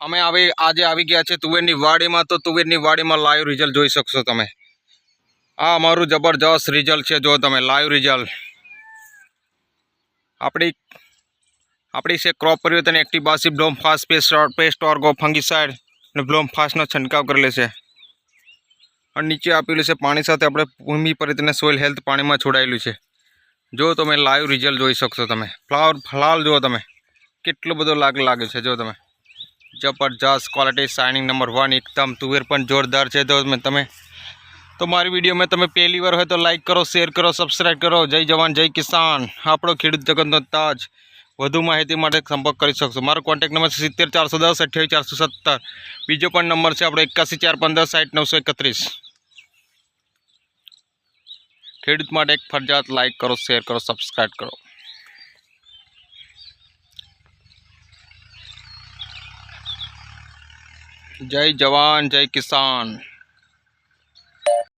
અમે આવી આજે આવી ગયા છે તુવેરની વાડીમાં, તો તુવેરની વાડીમાં લાઈવ રિઝલ્ટ જોઈ શકશો તમે. આ અમારું જબરજસ્ત રિઝલ્ટ છે, જો તમે લાઈવ રિઝલ્ટ આપણી આપણી છે ક્રોપ પરિવર્તન એક્ટિવાસી બ્લોમ ફાસ્ટ પેસ્ટ પેસ્ટ ઓર્ગો ફંગીસાઇડ અને બ્લોમ ફાસ્ટનો છંટકાવ કરેલો છે. અને નીચે આપેલું છે પાણી સાથે આપણે ભૂમિ પરિવર્તન સોઇલ હેલ્થ પાણીમાં છોડાયેલું છે. જો તમે લાઈવ રિઝલ્ટ જોઈ શકશો તમે. ફ્લાવર ફલાલ જુઓ તમે. કેટલો બધો લાગ લાગે છે, જો તમે. જબરજસ્ત ક્વોલિટી શાઇનિંગ નંબર વન એકદમ તુવેર પણ જોરદાર છે. તો તમે તો મારી વીડિયો મેં તમે પહેલી વાર હોય તો લાઇક કરો શેર કરો સબસ્ક્રાઈબ કરો. જય જવાન, જય કિસાન. આપણો ખેડૂત જગતનો તાજ. વધુ માહિતી માટે સંપર્ક કરી શકશો. મારો કોન્ટેક્ટ નંબર છે સિત્તેર ચારસો દસ, અઠ્યાવીસ ચારસો સત્તર. બીજો પણ નંબર છે આપણો એકાસી ચાર પંદર, સાઠ નવસો એકત્રીસ. ખેડૂત માટે એક ફરજિયાત લાઇક કરો શેર કરો સબસ્ક્રાઈબ કરો. જય જવાન જય કિસાન.